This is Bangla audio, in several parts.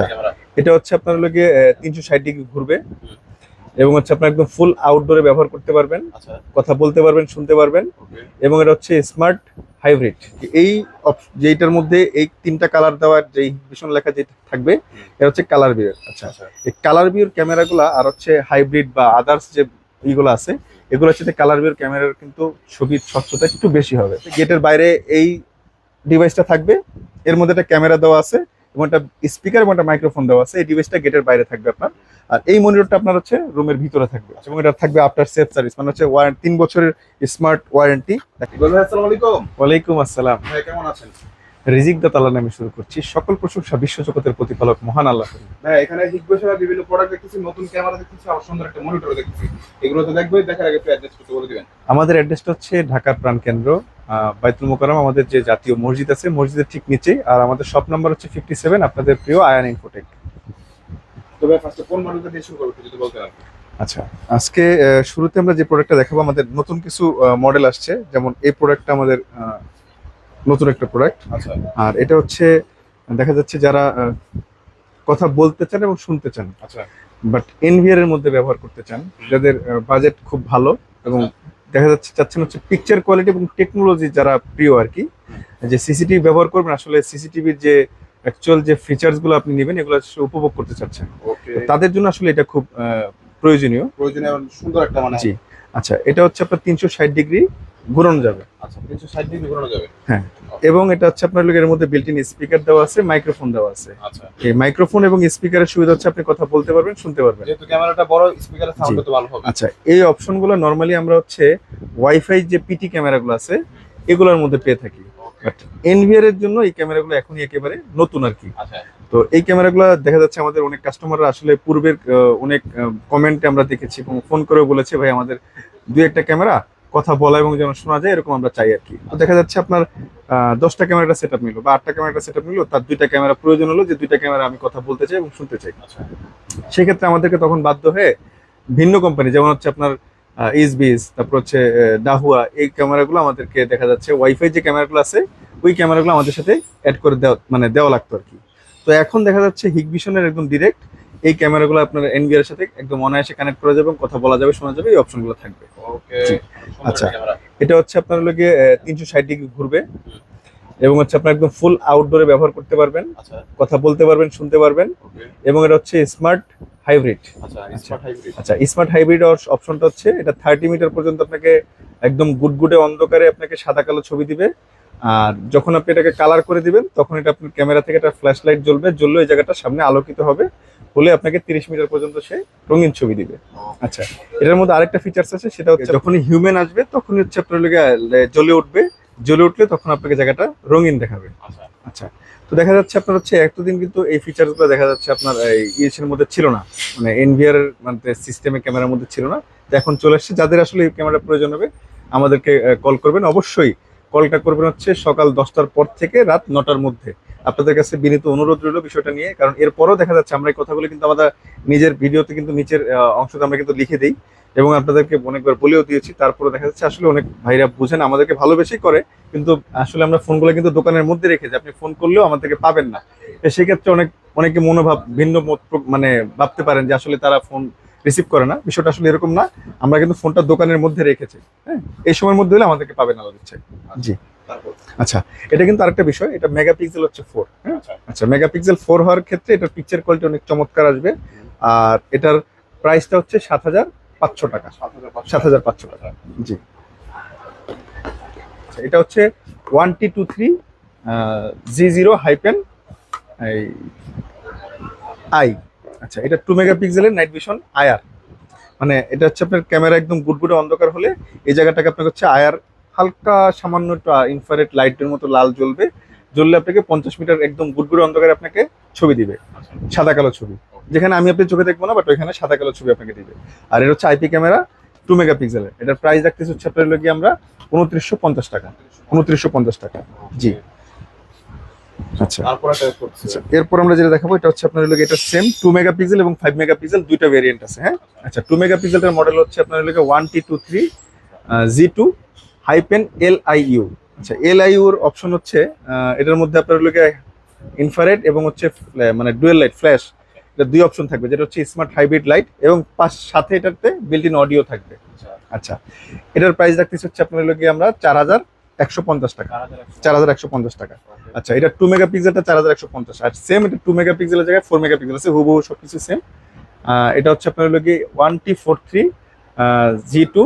আচ্ছা। এটা হচ্ছে আপনার লোকে তিনশো ষাট ডিগ্রি ঘুরবে। এবং হচ্ছে আপনার একদম ফুল আউটডোরে ব্যবহার করতে পারবেন। আচ্ছা। কথা বলতে পারবেন শুনতে পারবেন। এবং এটা হচ্ছে স্মার্ট হাইব্রিড এই যেইটার মধ্যে এই তিনটা কালার দেওয়ার যেই ভীষণ লেখা যেটা থাকবে এটা হচ্ছে কালার আচ্ছা আচ্ছা। এই কালার ভিউর ক্যামেরাগুলো আর হচ্ছে হাইব্রিড বা আদার্স যে ইগুলো আছে এগুলোর সাথে কালার ভিউর ক্যামেরার কিন্তু ছবির স্বচ্ছতা একটু বেশি হবে। গেটের বাইরে এই ডিভাইসটা থাকবে এর মধ্যে একটা ক্যামেরা দেওয়া আছে এবং একটা স্পিকার এবং একটা মাইক্রোফোন দেওয়া আছে এই ডিভাইসটা গেটের বাইরে থাকবে আপনার। আর এই মনিটরটা আপনার হচ্ছে রুমের ভিতরে থাকবে। এবং এটা থাকবে আফটার সেফ সার্ভিস মানে হচ্ছে তিন বছরের স্মার্ট ওয়ারেন্টি আসসালামু আলাইকুম। ওয়ালাইকুম আসসালাম। ভাই কেমন আছেন? রিজিক দা তালা নামে শুরু করছি। সকল প্রশংসা বিশ্ব জগতের প্রতিপালক মহান আল্লাহ ভাই এখানে হিকবেশরা বিভিন্ন প্রোডাক্ট দেখতেছি নতুন ক্যামেরা দেখতেছি আর সুন্দর একটা মনিটর দেখতেছি। এগুলো তো দেখবে দেখার আগে একটু অ্যাড্রেস করতে বলে দিবেন। আমাদের অ্যাড্রেসটা হচ্ছে ঢাকার প্রাণকেন্দ্র বাইতুল মোকাররম আমাদের যে জাতীয় মসজিদ আছে মসজিদের ঠিক নিচে আর আমাদের শপ নাম্বার হচ্ছে ফিফটি সেভেন আপনাদের প্রিয় আয়ান ইনফোটেক তবে ফার্স্টে কোন মডেলটা দিয়ে শুরু করব যদি বলতে কি। আচ্ছা আজকে শুরুতে আমরা যে প্রোডাক্টটা দেখাবো আমাদের নতুন কিছু মডেল আসছে। যেমন এই প্রোডাক্টটা আমাদের নতুন একটা প্রোডাক্ট আচ্ছা। আর এটা হচ্ছে দেখা যাচ্ছে যারা কথা বলতে চান এবং শুনতে চান। আচ্ছা। বাট এনভিআর এর মধ্যে ব্যবহার করতে চান যাদের বাজেট খুব ভালো এবং দেখা যাচ্ছে চাচ্ছেন হচ্ছে পিকচার কোয়ালিটি এবং টেকনোলজি যারা প্রিয় আর কি যে সিসিটিভি ব্যবহার করবেন আসলে সিসিটিভির যে অ্যাকচুয়াল যে ফিচার্সগুলো আপনি নেবেন এগুলো উপভোগ করতে চাচ্ছেন। তাদের জন্য আসলে এটা খুব প্রয়োজনীয়। প্রয়োজনীয় সুন্দর একটা মানে জি। আচ্ছা এটা হচ্ছে আপনার তিনশো ষাট ডিগ্রি ঘুরানো যাবে। আচ্ছা তিনশো ষাট ডিগ্রি ঘোরানো যাবে। হ্যাঁ। এবং এটা হচ্ছে আপনার লোকের মধ্যে বিল্ট ইন স্পিকার দেওয়া আছে মাইক্রোফোন দেওয়া আছে। আচ্ছা। এই মাইক্রোফোন এবং স্পিকারের সুবিধা হচ্ছে আপনি কথা বলতে পারবেন শুনতে পারবেন। যেহেতু ক্যামেরাটা বড় স্পিকারের সাউন্ড তো ভালো হবে। আচ্ছা এই অপশনগুলো নর্মালি আমরা হচ্ছে ওয়াইফাই যে পিটি ক্যামেরাগুলো আছে এগুলোর মধ্যে পেয়ে থাকি। বাট এনভিআর এর জন্য এই ক্যামেরাগুলো এখনই একেবারে নতুন আর কি। আচ্ছা। তো এই ক্যামেরাগুলো দেখা যাচ্ছে আমাদের অনেক কাস্টমাররা আসলে পূর্বের অনেক কমেন্টে আমরা দেখেছি এবং ফোন করেও বলেছে ভাই আমাদের দুই একটা ক্যামেরা কথা বলা এবং যেন শোনা যায় এরকম আমরা চাই আর কি। তো দেখা যাচ্ছে আপনার দশটা ক্যামেরাটা সেট আপ নিলো বা আটটা ক্যামেরাটা সেট আপ নিলো তার দুইটা ক্যামেরা প্রয়োজন হলো যে দুইটা ক্যামেরা আমি কথা বলতে চাই এবং শুনতে চাই। আচ্ছা। সেক্ষেত্রে আমাদেরকে তখন বাধ্য হয়ে ভিন্ন কোম্পানি যেমন হচ্ছে আপনার ইসবিস তারপর হচ্ছে ডাহুয়া এই ক্যামেরাগুলো আমাদেরকে দেখা যাচ্ছে ওয়াইফাই যে ক্যামেরাগুলো আছে ওই ক্যামেরাগুলো আমাদের সাথে অ্যাড করে দেওয়া মানে দেওয়া লাগতো আর কি। তো এখন দেখা যাচ্ছে হিগভিশনের একদম ডিরেক্ট এই ক্যামেরাগুলো আপনার এনবিআর এর সাথে একদম অনায়াসে কানেক্ট করা যাবে এবং কথা বলা যাবে শোনা যাবে এই অপশনগুলো থাকবে। ওকে আচ্ছা। এটা হচ্ছে আপনার লোকে তিনশো ষাট ডিগ্রি ঘুরবে এবং হচ্ছে আপনার একদম ফুল আউটডোরে ব্যবহার করতে পারবেন আচ্ছা। কথা বলতে পারবেন শুনতে পারবেন ওকে এবং এটা হচ্ছে স্মার্ট হাইব্রিড আচ্ছা স্মার্ট হাইব্রিড আচ্ছা স্মার্ট হাইব্রিড অপশনটা হচ্ছে এটা থার্টি মিটার পর্যন্ত আপনাকে একদম গুডগুডে অন্ধকারে আপনাকে সাদা কালো ছবি দিবে। আর যখন আপনি এটাকে কালার করে দিবেন তখন এটা আপনার ক্যামেরা থেকে একটা ফ্ল্যাশ লাইট জ্বলবে জ্বললে এই জায়গাটা সামনে আলোকিত হবে। হলে আপনাকে তিরিশ মিটার পর্যন্ত সে রঙিন ছবি দিবে। আচ্ছা। এটার মধ্যে আরেকটা ফিচার্স আছে সেটা হচ্ছে যখনই হিউম্যান আসবে তখনই হচ্ছে আপনার জ্বলে উঠবে। জ্বলে উঠলে তখন আপনাকে জায়গাটা রঙিন দেখাবে। আচ্ছা। আচ্ছা। তো দেখা যাচ্ছে আপনার হচ্ছে এতদিন কিন্তু এই ফিচার্সগুলো দেখা যাচ্ছে আপনার এই ইএসের মধ্যে ছিল না। মানে এনভিআর মানে সিস্টেমে ক্যামেরার মধ্যে ছিল না। তো এখন চলে আসছে যাদের আসলে এই ক্যামেরা প্রয়োজন হবে আমাদেরকে কল করবেন। অবশ্যই কলটা করবেন হচ্ছে সকাল দশটার পর থেকে রাত নটার মধ্যে। আপনাদের কাছে বিনীত অনুরোধ রইল বিষয়টা নিয়ে, কারণ এরপরও দেখা যাচ্ছে আমরা এই কথাগুলো কিন্তু আমাদের নিজের ভিডিওতে কিন্তু নিচের অংশতে আমরা কিন্তু লিখে দিই এবং আপনাদেরকে অনেকবার বলেও দিয়েছি। তারপরে দেখা যাচ্ছে আসলে অনেক ভাইরা বুঝেন, আমাদেরকে ভালোবেসেই করে, কিন্তু আসলে আমরা ফোনগুলো কিন্তু দোকানের মধ্যে রেখে যাই। আপনি ফোন করলেও আমাদেরকে পাবেন না। সেক্ষেত্রে অনেক, অনেকে মনোভাব, ভিন্ন মত মানে ভাবতে পারেন যে আসলে তারা ফোন রিসিভ করে না। বিষয়টা আসলে এরকম না। আমরা কিন্তু ফোনটা দোকানের মধ্যে রেখেছি। হ্যাঁ এই সময়ের মধ্যে হলে আমাদেরকে পাবেন আলাদা। ইচ্ছে জি। আচ্ছা এটা কিন্তু আরেকটা বিষয় এটা মেগাপিক্সেল হচ্ছে ফোর হ্যাঁ? আচ্ছা। আচ্ছা মেগাপিক্সেল ফোর হওয়ার ক্ষেত্রে এটার পিকচার কোয়ালিটি অনেক চমৎকার আসবে। আর এটার প্রাইসটা হচ্ছে সাত হাজার পাঁচশো টাকা। সাত হাজার পাঁচশো। টাকা। জি। আচ্ছা, এটা হচ্ছে one T two three G zero hyphen এই আই আচ্ছা এটা টু মেগাপিক্সেলের নাইট ভিশন আয়ার মানে এটা হচ্ছে আপনার ক্যামেরা একদম গুডগুডে অন্ধকার হলে এই জায়গাটাকে আপনাকে হচ্ছে আয়ার হালকা সামান্য ইনফ্রারেড লাইটের মতো লাল জ্বলবে। জ্বললে আপনাকে পঞ্চাশ মিটার একদম গুডগুডে অন্ধকারে আপনাকে ছবি দিবে। আচ্ছা। সাদা কালো ছবি। যেখানে আমি আপনি চোখে দেখব না বাট ওইখানে সাদা কালো ছবি আপনাকে দিবে। আর এটা হচ্ছে আইপি ক্যামেরা টু মেগাপিক্সেলের এটার প্রাইস রাখতেছি হচ্ছে আপনার লোক আমরা উনত্রিশশো পঞ্চাশ টাকা। উনত্রিশশো পঞ্চাশ টাকা। জি। আচ্ছা। আচ্ছা এরপর আমরা যেটা দেখাবো এটা হচ্ছে আপনার লোক এটা সেম টু মেগাপিক্সেল এবং ফাইভ মেগাপিক্সেল দুইটা ভেরিয়েন্ট আছে হ্যাঁ? আচ্ছা টু মেগাপিক্সেলটার মডেল হচ্ছে আপনার লোক one T two three G two hyphen L I U আচ্ছা এল আই ইউর অপশন হচ্ছে এটার মধ্যে আপনার লোকে ইনফ্রারেড এবং হচ্ছে মানে ডুয়েল লাইট ফ্ল্যাশ এটা দুই অপশন থাকবে যেটা হচ্ছে স্মার্ট হাইব্রিড লাইট এবং পাশ সাথে এটাতে বিল্ট ইন অডিও থাকবে। আচ্ছা। আচ্ছা এটার প্রাইস রাখতেছি হচ্ছে আপনার লোকে আমরা চার হাজার একশো পঞ্চাশ টাকা। চার হাজার একশো পঞ্চাশ। টাকা। আচ্ছা এটা টু মেগা পিক্সেলটা চার হাজার একশো পঞ্চাশ। আর সেম এটা টু মেগা পিক্সেলের জায়গায় ফোর মেগা পিক্সেল আছে হুবহু সব কিছু সেম এটা হচ্ছে আপনার লোকে one T four three G two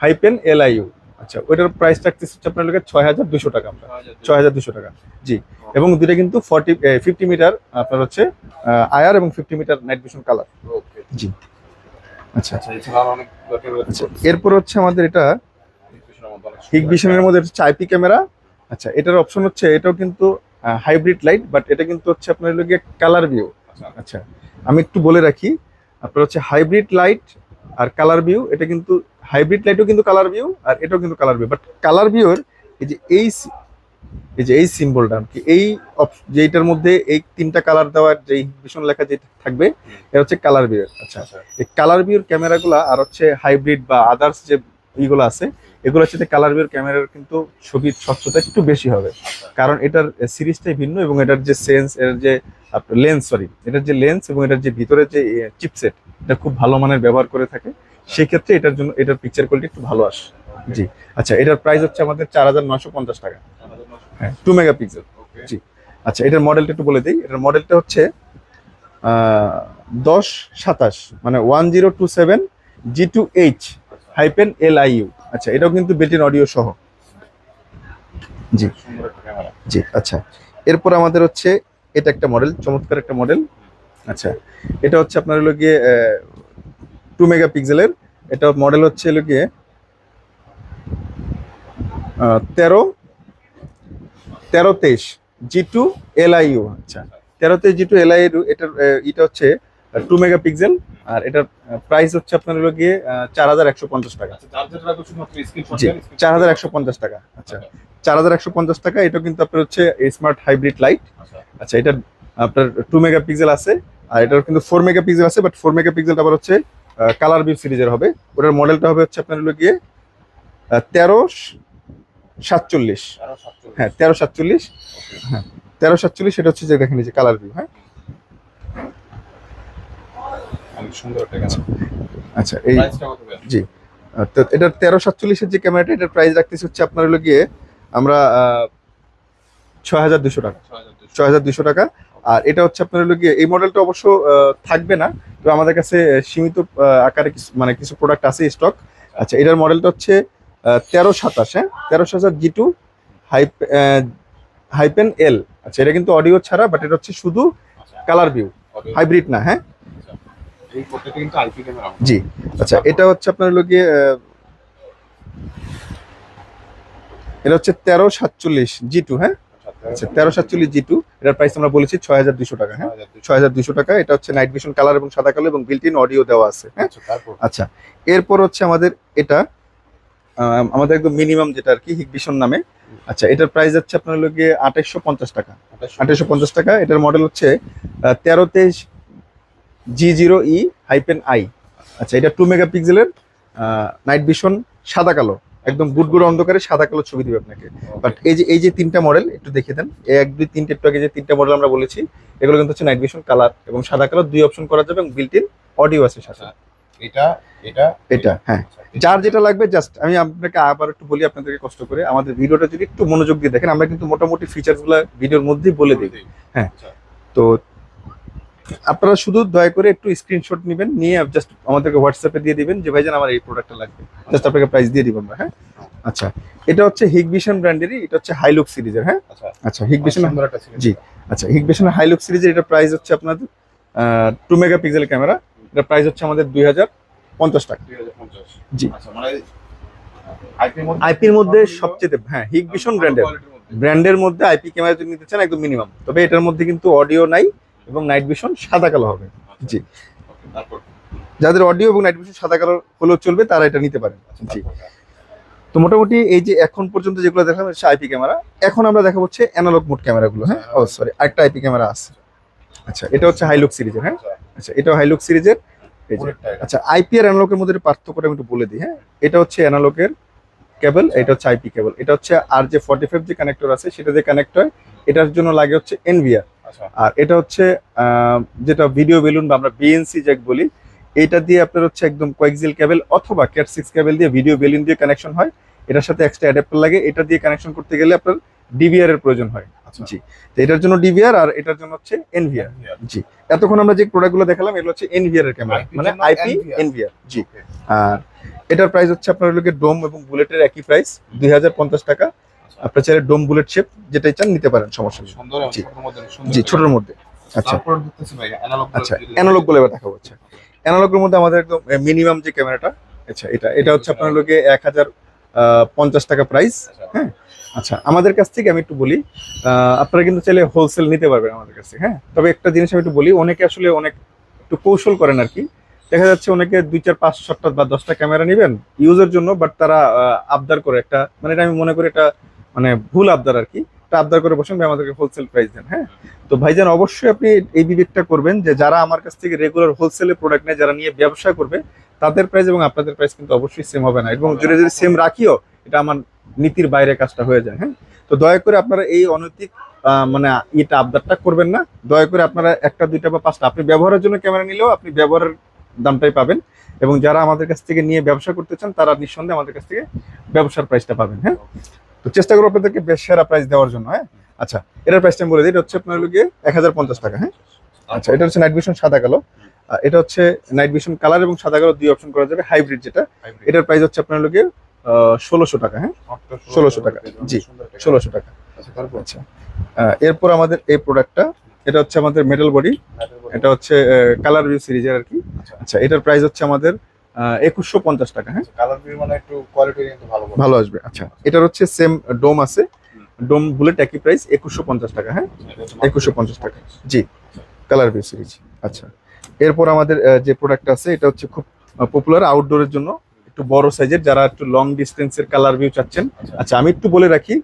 hyphen L I U আচ্ছা ওইটার প্রাইস হচ্ছে আপনার লোকে ছয় হাজার দুশো টাকা আমরা। ছয় হাজার দুশো টাকা। জি এবং দুটো কিন্তু ফর্টি ফিফটি মিটার আপনার হচ্ছে আয়ার এবং fifty metre night vision colour okay জি। আচ্ছা। আচ্ছা আচ্ছা এরপর হচ্ছে আমাদের এটা হিগ ভিশনের মধ্যে হচ্ছে আইপি ক্যামেরা। আচ্ছা এটার অপশন হচ্ছে এটাও কিন্তু হাইব্রিড লাইট বাট এটা কিন্তু হচ্ছে আপনার লোকে কালার ভিউ আচ্ছা। আমি একটু বলে রাখি আপনার হচ্ছে হাইব্রিড লাইট আর কালার ভিউ এটা কিন্তু হাইব্রিড লাইটও কিন্তু কালার ভিউ আর এটাও কিন্তু কালার ভিউ বাট কালার ভিউর এই যে এই এই যে এই সিম্বলটা কি এই যে এইটার মধ্যে এই তিনটা কালার দেওয়ার যে ভীষণ লেখা যেটা থাকবে এটা হচ্ছে কালার ভিউ আচ্ছা আচ্ছা। এই কালার ভিউর ক্যামেরাগুলো আর হচ্ছে হাইব্রিড বা আদার্স যে ইগুলো আছে এগুলোর সাথে কালার ভিউর ক্যামেরার কিন্তু ছবির স্বচ্ছতা একটু বেশি হবে। কারণ এটার সিরিজটাই ভিন্ন এবং এটার যে সেন্স এর যে লেন্স সরি এটার যে লেন্স এবং এটার যে ভিতরে যে চিপসেট এটা খুব ভালো মানের ব্যবহার করে থাকে। সেক্ষেত্রে এটার জন্য এটার পিকচার কোয়ালিটি একটু ভালো আসে। জি। আচ্ছা এটার প্রাইস হচ্ছে আমাদের চার হাজার নশো পঞ্চাশ টাকা। হ্যাঁ টু মেগা পিক্সেল জি। আচ্ছা এটার মডেলটা একটু বলে দিই। এটার মডেলটা হচ্ছে দশ সাতাশ মানে one zero two seven G two H hyphen L I U আচ্ছা এটাও কিন্তু বিল্ট অডিও সহ। জি। জি আচ্ছা। এরপর আমাদের হচ্ছে এটা একটা মডেল চমৎকার একটা মডেল আচ্ছা এটা হচ্ছে আপনার হলো গিয়ে টু মেগা পিক্সেলের এটা মডেল হচ্ছে হলো গিয়ে তেরো তেরো তেইশ G two L I U আচ্ছা তেরো তেইশ জি টু এল আই এটার এটা হচ্ছে টু মেগা পিক্সেল আর এটার প্রাইস হচ্ছে আপনার হলো গিয়ে চার হাজার একশো পঞ্চাশ টাকা। আচ্ছা চার হাজার একশো পঞ্চাশ টাকা। আচ্ছা চার হাজার একশো পঞ্চাশ টাকা এটা কিন্তু আপনার হচ্ছে স্মার্ট হাইব্রিড লাইট আচ্ছা। আচ্ছা এটা আপনার টু মেগা পিক্সেল আছে আর এটার কিন্তু ফোর মেগা পিক্সেল আছে বাট ফোর মেগা পিক্সেলটা আবার হচ্ছে কালার ভিউ সিরিজের হবে। ওটার মডেলটা হবে হচ্ছে আপনার হলো গিয়ে তেরো সাতচল্লিশ। হ্যাঁ তেরো সাতচল্লিশ। হ্যাঁ তেরো সাতচল্লিশ সেটা হচ্ছে যে দেখেন যে কালার ভিউ হ্যাঁ। আচ্ছা এই জি। তো এটার তেরো সাতচল্লিশের যে ক্যামেরাটা এটার প্রাইস রাখতেছি হচ্ছে আপনার হলো গিয়ে আমরা ছয় হাজার দুশো টাকা। 6200 ছয় হাজার দুশো টাকা। আর এটা হচ্ছে আপনার হলো গিয়ে এই মডেলটা অবশ্য থাকবে না তো আমাদের কাছে সীমিত আকারে কিছু মানে কিছু প্রোডাক্ট আছে স্টক আচ্ছা এটার মডেলটা হচ্ছে তেরো সাতাশ হ্যাঁ? তেরো সাতাশ G two hype hyphen L আচ্ছা এটা কিন্তু অডিও ছাড়া বাট এটা হচ্ছে শুধু কালার ভিউ হাইব্রিড না হ্যাঁ? জি আচ্ছা এটা হচ্ছে আপনার হলো গিয়ে এটা হচ্ছে তেরো সাতচল্লিশ জি টু হ্যাঁ? আচ্ছা তেরো সাতচল্লিশ জি টু এটার প্রাইস আমরা বলেছি ছয় হাজার দুশো টাকা হ্যাঁ? ছয় হাজার দুশো টাকা এটা হচ্ছে নাইট ভিশন কালার এবং সাদা কালো এবং বিল্ট ইন অডিও দেওয়া আছে হ্যাঁ? আচ্ছা তারপর? আচ্ছা এরপর হচ্ছে আমাদের এটা আমাদের একদম মিনিমাম যেটা আর কি হিগভিশন নামে। আচ্ছা এটার প্রাইস হচ্ছে আপনার হলো গিয়ে আঠাইশশো পঞ্চাশ টাকা। আঠাইশশো পঞ্চাশ। টাকা এটার মডেল হচ্ছে তেরো তেইশ G zero E hyphen I আচ্ছা এটা টু মেগা পিক্সেলের নাইট ভিশন সাদা কালো। একদম গুড়গুড় অন্ধকারে সাদা কালো ছবি দিবে আপনাকে। বাট এই যে এই যে তিনটা মডেল একটু দেখে দেন। এক দুই তিনটে একটু আগে যে তিনটা মডেল আমরা বলেছি এগুলো কিন্তু হচ্ছে নাইট ভিশন কালার এবং সাদা কালার দুই অপশন করা যাবে এবং বিল্ট ইন অডিও আছে সাথে। এটা এটা এটা হ্যাঁ। আচ্ছা, যার যেটা লাগবে জাস্ট আমি আপনাকে আবার একটু বলি আপনাদেরকে কষ্ট করে। আমাদের ভিডিওটা যদি একটু মনোযোগ দিয়ে দেখেন আমরা কিন্তু মোটামুটি ফিচার্সগুলো ভিডিওর মধ্যেই বলে দিই। হ্যাঁ। আচ্ছা, তো আপনারা শুধু দয়া করে একটু স্ক্রিনশট নেবেন নিয়ে জাস্ট আমাদেরকে হোয়াটসঅ্যাপে দিয়ে দিবেন যে ভাইজান আমার এই প্রোডাক্টটা লাগবে। জাস্ট আপনাকে প্রাইস দিয়ে দিব আমরা হ্যাঁ? আচ্ছা এটা হচ্ছে হিগভিশন ব্র্যান্ডেরই এটা হচ্ছে হাইলুক সিরিজের হ্যাঁ? আচ্ছা আচ্ছা। হিগভিশন একটা সিরিজ জি। আচ্ছা হিগভিশন হাইলুক সিরিজের এটা প্রাইস হচ্ছে আপনাদের টু মেগা পিক্সেল ক্যামেরা এটা প্রাইস হচ্ছে আমাদের দুই হাজার পঞ্চাশ টাকা। 2050 জি। আচ্ছা মানে আইপির মধ্যে আইপির মধ্যে সবচেয়ে হ্যাঁ হিগভিশন ব্র্যান্ডের ব্র্যান্ডের মধ্যে। আইপি ক্যামেরা যদি নিতে চান একদম মিনিমাম তবে এটার মধ্যে কিন্তু অডিও নাই এবং নাইট ভিশন সাদা কালো হবে। আচ্ছা, জি। যাদের অডিও এবং নাইট ভিশন সাদা কালো হলেও চলবে তারা এটা নিতে পারেন। আচ্ছা জি। তো মোটামুটি এই যে এখন পর্যন্ত যেগুলো দেখালাম হচ্ছে আইপি ক্যামেরা এখন আমরা দেখা হচ্ছে অ্যানালগ মোড ক্যামেরাগুলো হ্যাঁ? ও সরি আরেকটা আইপি ক্যামেরা আছে। আচ্ছা এটা হচ্ছে হাইলুক সিরিজের হ্যাঁ? আচ্ছা, আচ্ছা এটাও হাইলুক সিরিজের যে। আচ্ছা আইপি আর অ্যানালগের মধ্যে পার্থক্যটা আমি একটু বলে দিই হ্যাঁ? এটা হচ্ছে অ্যানালগের কেবল এটা হচ্ছে আইপি কেবল এটা হচ্ছে আর যে ফর্টি ফাইভ যে কানেক্টর আছে সেটা দিয়ে কানেক্ট হয় এটার জন্য লাগে হচ্ছে এনভিআর আর এটা হচ্ছে যেটা ভিডিও বেলুন বা আমরা বিএনসি জ্যাক বলি এটা দিয়ে আপনার হচ্ছে একদম কোয়েক্সিল কেবল অথবা ক্যাট সিক্স কেবল দিয়ে ভিডিও বেলুন দিয়ে কানেকশন হয়। এটার সাথে এক্সট্রা অ্যাডাপ্টার লাগে। এটা দিয়ে কানেকশন করতে গেলে আপনার ডিভিআর এর প্রয়োজন হয়। আচ্ছা। জি। তো এটার জন্য ডিভিআর আর এটার জন্য হচ্ছে এনভিআর জি। এতক্ষণ আমরা যে প্রোডাক্টগুলো দেখালাম এগুলো হচ্ছে এনভিআর এর ক্যামেরা মানে আইপি এনভিআর জি। আর এটার প্রাইস হচ্ছে আপনার লোকে ডোম এবং বুলেটের একই প্রাইস দুই হাজার পঞ্চাশ টাকা। আপনার চাইলে ডোম বুলেট শেপ যেটাই চান নিতে পারেন সমস্যা নেই। জি। ছোটর মধ্যে আচ্ছা। আচ্ছা অ্যানালগগুলো এবার দেখাবো আচ্ছা। অ্যানালগের মধ্যে আমাদের একদম মিনিমাম যে ক্যামেরাটা আচ্ছা এটা এটা হচ্ছে আপনার লোকে এক হাজার পঞ্চাশ টাকা প্রাইস হ্যাঁ? আচ্ছা আমাদের কাছ থেকে আমি একটু বলি আপনারা কিন্তু চাইলে হোলসেল নিতে পারবেন আমাদের কাছে হ্যাঁ? তবে একটা জিনিস আমি একটু বলি অনেকে আসলে অনেক একটু কৌশল করেন আর কি। দেখা যাচ্ছে অনেকে দুই চার পাঁচ সাতটা বা দশটা ক্যামেরা নেবেন ইউজের জন্য বাট তারা আবদার করে একটা মানে এটা আমি মনে করি এটা মানে ভুল আবদার আর কি আবদার করে বসেন ভাই, আমাদেরকে হোলসেল প্রাইস দেন হ্যাঁ? তো ভাইজান, অবশ্যই আপনি এই বিবেকটা করবেন যে যারা আমার কাছ থেকে রেগুলার হোলসেলে প্রোডাক্ট নেয়, যারা নিয়ে ব্যবসা করবে, তাদের প্রাইস এবং আপনাদের প্রাইস কিন্তু অবশ্যই সেম হবে না। এবং যদি যদি সেম রাখিও, এটা আমার নীতির বাইরে কাজটা হয়ে যায় হ্যাঁ? তো দয়া করে আপনারা এই অনৈতিক মানে এটা আবদারটা করবেন না। দয়া করে আপনারা একটা, দুইটা বা পাঁচটা, আপনি ব্যবহারের জন্য ক্যামেরা নিলেও আপনি ব্যবহারের দামটাই পাবেন। এবং যারা আমাদের কাছ থেকে নিয়ে ব্যবসা করতে চান, তারা নিঃসন্দেহে আমাদের কাছ থেকে ব্যবসার প্রাইসটা পাবেন হ্যাঁ? তো চেষ্টা করব আপনাদেরকে বেশ সেরা প্রাইস দেওয়ার জন্য হ্যাঁ? আচ্ছা এটার প্রাইসটা আমি বলে দিই এটা হচ্ছে আপনার লোকে এক হাজার পঞ্চাশ টাকা হ্যাঁ? আচ্ছা এটা হচ্ছে নাইট ভিশন সাদা কালো। এটা হচ্ছে নাইট ভিশন কালার এবং সাদা কালো দুই অপশন করা যাবে হাইব্রিড যেটা। এটার প্রাইস হচ্ছে আপনার লোকে ষোলোশো টাকা হ্যাঁ? ষোলোশো টাকা। জি, ষোলোশো টাকা। আচ্ছা তারপর? আচ্ছা এরপর আমাদের এই প্রোডাক্টটা এটা হচ্ছে আমাদের মেটাল বডি এটা হচ্ছে কালার ভিউ সিরিজের আর কি। আচ্ছা। আচ্ছা এটার প্রাইস হচ্ছে আমাদের একুশশো পঞ্চাশ টাকা হ্যাঁ? কালার ভিউ মানে একটু কোয়ালিটি ভালো ভালো আসবে আচ্ছা। এটার হচ্ছে সেম ডোম আছে। ডোম বুলেট একই প্রাইস একুশশো পঞ্চাশ টাকা হ্যাঁ? একুশশো পঞ্চাশ টাকা। জি কালার ভিউ সিরিজ আচ্ছা। এরপর আমাদের যে প্রোডাক্ট আছে এটা হচ্ছে খুব পপুলার আউটডোরের জন্য। একটু বড় সাইজের যারা একটু লং ডিস্টেন্সের কালার ভিউ চাচ্ছেন। আচ্ছা। আচ্ছা আমি একটু বলে রাখি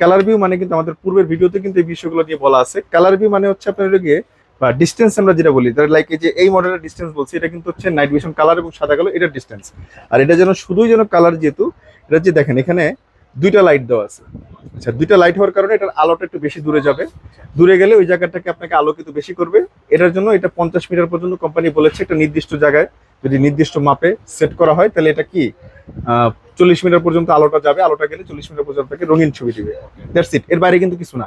কালার ভিউ মানে কিন্তু আমাদের পূর্বের ভিডিওতে কিন্তু এই বিষয়গুলো নিয়ে বলা আছে। কালার ভিউ মানে হচ্ছে আপনার গিয়ে বা ডিস্টেন্স আমরা যেটা বলি লাইক এই যে এই মডেলের ডিস্টেন্স বলছি, এটা কিন্তু হচ্ছে নাইট ভিশন কালার এবং সাদা কালো এটার ডিস্টেন্স আর এটা যেন শুধুই যেন কালার যেহেতু, এটা যে দেখেন, এখানে দুইটা লাইট দেওয়া আছে। আচ্ছা দুইটা লাইট হওয়ার কারণে এটার আলোটা একটু বেশি দূরে যাবে। দূরে গেলে ওই জায়গাটাকে আপনাকে আলোকিত বেশি করবে। এটার জন্য এটা পঞ্চাশ মিটার পর্যন্ত কোম্পানি বলেছে একটা নির্দিষ্ট জায়গায়, যদি নির্দিষ্ট মাপে সেট করা হয়, তাহলে এটা কি চল্লিশ মিটার পর্যন্ত আলোটা যাবে, আলোটা গেলে চল্লিশ মিটার পর্যন্ত রঙিন ছবি দিবে। দ্যাটস ইট এর বাইরে কিন্তু কিছু না।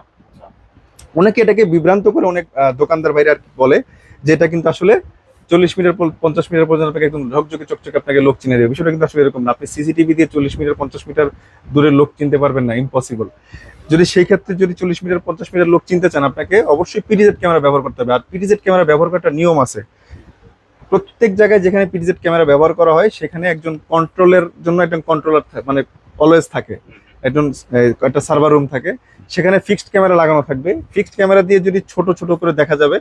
অনেকে এটাকে বিভ্রান্ত করে, অনেক দোকানদার কি বলে যে এটা কিন্তু আসলে চল্লিশ পর- পঞ্চাশ মিটার পর্যন্ত আপনাকে একদম ঝকঝকে, চকচকে আপনাকে লোক চিনে দেবে। বিষয়টা কিন্তু আসলে এরকম না। আপনি সিসিটিভি দিয়ে চল্লিশ মিটার পঞ্চাশ মিটার দূরের লোক চিনতে পারবেন না ইম্পসিবল যদি সেই ক্ষেত্রে যদি চল্লিশ মিটার পঞ্চাশ মিটার লোক চিনতে চান, আপনাকে অবশ্যই পিডিজেড ক্যামেরা ব্যবহার করতে হবে। আর পিডিজেড ক্যামেরা ব্যবহার করার নিয়ম আছে। প্রত্যেক জায়গায় যেখানে পিডিজেড ক্যামেরা ব্যবহার করা হয়, সেখানে একজন কন্ট্রোলের জন্য একজন কন্ট্রোলার মানে অলওয়েজ থাকে। একজন একটা সার্ভার রুম থাকে। সেখানে ফিক্সড ক্যামেরা লাগানো থাকবে। ফিক্সড ক্যামেরা দিয়ে যদি ছোট ছোট করে দেখা যাবে,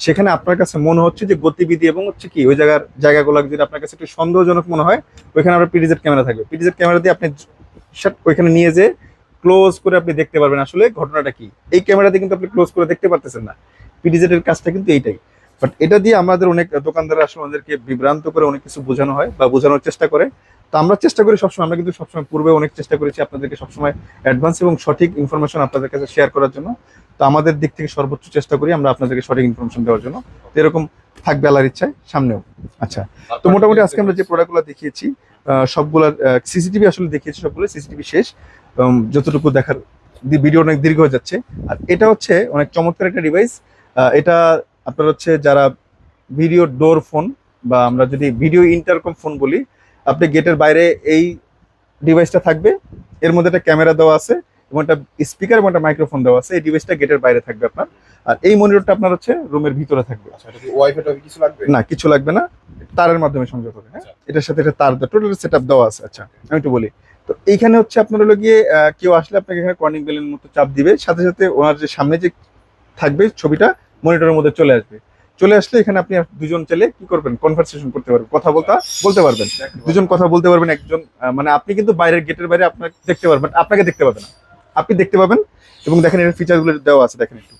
সেখানে আপনার কাছে মনে হচ্ছে যে গতিবিধি এবং হচ্ছে কি, ওই জায়গার জায়গাগুলো যদি আপনার কাছে একটু সন্দেহজনক মনে হয়, ওইখানে আপনার পিডিজেড ক্যামেরা থাকবে। পিডিজেড ক্যামেরা দিয়ে আপনি ওইখানে নিয়ে যে ক্লোজ করে আপনি দেখতে পারবেন আসলে ঘটনাটা কি। এই ক্যামেরাতে কিন্তু আপনি ক্লোজ করে দেখতে পারতেছেন না। পিডিজেড এর কাজটা কিন্তু এইটাই। বাট এটা দিয়ে আমাদের অনেক দোকানদার আসলে আমাদেরকে বিভ্রান্ত করে অনেক কিছু বোঝানো হয় বা বোঝানোর চেষ্টা করে। তো আমরা চেষ্টা করি সবসময়, আমরা কিন্তু সবসময় পূর্বে অনেক চেষ্টা করেছি আপনাদেরকে সবসময় অ্যাডভান্স এবং সঠিক ইনফরমেশন আপনাদের কাছে শেয়ার করার জন্য। তো আমাদের দিক থেকে সর্বোচ্চ চেষ্টা করি আমরা আপনাদেরকে সঠিক ইনফরমেশন দেওয়ার জন্য। তো এরকম থাকবে আল্লাহর ইচ্ছায় সামনেও। আচ্ছা তো মোটামুটি আজকে আমরা যে প্রোডাক্টগুলো দেখিয়েছি সবগুলা সিসিটিভি আসলে দেখিয়েছি সবগুলো সিসিটিভি শেষ। যতটুকু দেখার ভিডিও অনেক দীর্ঘ হয়ে যাচ্ছে। আর এটা হচ্ছে অনেক চমৎকার একটা ডিভাইস এটা আপনার হচ্ছে যারা ভিডিও ডোর ফোন বা আমরা যদি ভিডিও ইন্টারকম ফোন বলি আপনি গেটের বাইরে এই ডিভাইসটা থাকবে এর মধ্যে একটা ক্যামেরা দেওয়া আছে এবং একটা স্পিকার এবং একটা মাইক্রোফোন দেওয়া আছে এই ডিভাইসটা গেটের বাইরে থাকবে আপনার। আর এই মনিটরটা আপনার হচ্ছে রুমের ভিতরে থাকবে। আচ্ছা কিছু লাগবে? না কিছু লাগবে না তারের মাধ্যমে সংযোগ হবে হ্যাঁ? আচ্ছা। এটার সাথে একটা তার টোটাল সেট আপ দেওয়া আছে। আচ্ছা আমি একটু বলি। তো এইখানে হচ্ছে আপনার হলো গিয়ে কেউ আসলে আপনাকে এখানে কর্নিং বেলের মতো চাপ দিবে সাথে সাথে ওনার যে সামনে যে থাকবে ছবিটা মনিটরের মধ্যে চলে আসবে। চলে আসলে এখানে আপনি দুজন চাইলে কি করবেন? কনভারসেশন করতে পারবেন কথা বলতে বলতে পারবেন। দুজন কথা বলতে পারবেন একজন মানে আপনি কিন্তু বাইরের গেটের বাইরে আপনাকে দেখতে পারবেন আপনাকে দেখতে পাবেন না। আপনি দেখতে পাবেন এবং দেখেন এর ফিচারগুলো দেওয়া আছে দেখেন একটু।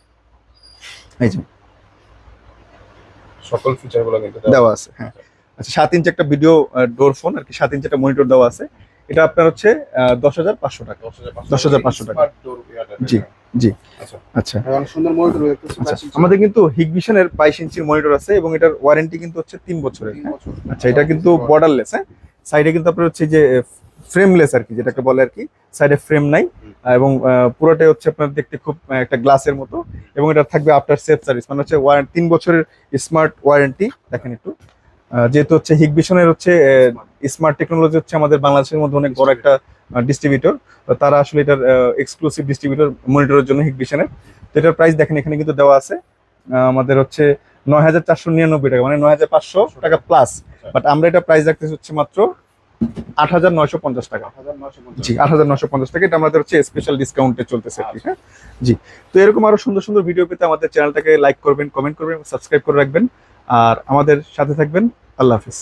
এই যে। সকল ফিচারগুলো কিন্তু দেওয়া দেওয়া আছে। হ্যাঁ। আচ্ছা সাত ইঞ্চি একটা ভিডিও ডোর ফোন আর কি সাত ইঞ্চি একটা মনিটর দেওয়া আছে। এটা আপনার হচ্ছে দশ হাজার পাঁচশো টাকা। দশ হাজার পাঁচশো টাকা। জি, জি। আচ্ছা। আচ্ছা। সুন্দর মনিটর আচ্ছা। আমাদের কিন্তু হিগভিশনের বাইশ ইঞ্চির মনিটর আছে এবং এটার ওয়ারেন্টি কিন্তু হচ্ছে তিন বছরের। হ্যাঁ? আচ্ছা এটা কিন্তু বর্ডারলেস হ্যাঁ। সাইডে কিন্তু আপনার হচ্ছে যে ফ্রেমলেস আর কি যেটাকে বলে আর কি সাইডে ফ্রেম নাই। এবং পুরোটাই হচ্ছে আপনার দেখতে খুব একটা গ্লাসের মতো। এবং এটা থাকবে আফটার সেফ সার্ভিস মানে হচ্ছে তিন বছরের স্মার্ট ওয়ারেন্টি দেখেন একটু। যেহেতু হচ্ছে হিগভিশনের হচ্ছে স্মার্ট টেকনোলজি হচ্ছে আমাদের বাংলাদেশের মধ্যে অনেক বড় একটা ডিস্ট্রিবিউটর তারা আসলে এটার এক্সক্লুসিভ ডিস্ট্রিবিউটর মনিটরের জন্য হিগভিশনের তো এটার প্রাইস দেখেন এখানে কিন্তু দেওয়া আছে আমাদের হচ্ছে নয় হাজার চারশো নিরানব্বই টাকা মানে নয় হাজার পাঁচশো টাকা প্লাস বাট আমরা এটা প্রাইস রাখতেছি হচ্ছে মাত্র আট হাজার নয়শো পঞ্চাশ টাকা। জি আট হাজার নশো পঞ্চাশ টাকা। এটা আমাদের হচ্ছে স্পেশাল ডিসকাউন্টে চলতেছে আর কি হ্যাঁ? জি। তো এরকম আরও সুন্দর সুন্দর ভিডিও পেতে আমাদের চ্যানেলটাকে লাইক করবেন কমেন্ট করবেন সাবস্ক্রাইব করে রাখবেন। আর আমাদের সাথে থাকবেন আল্লাহ হাফিজ।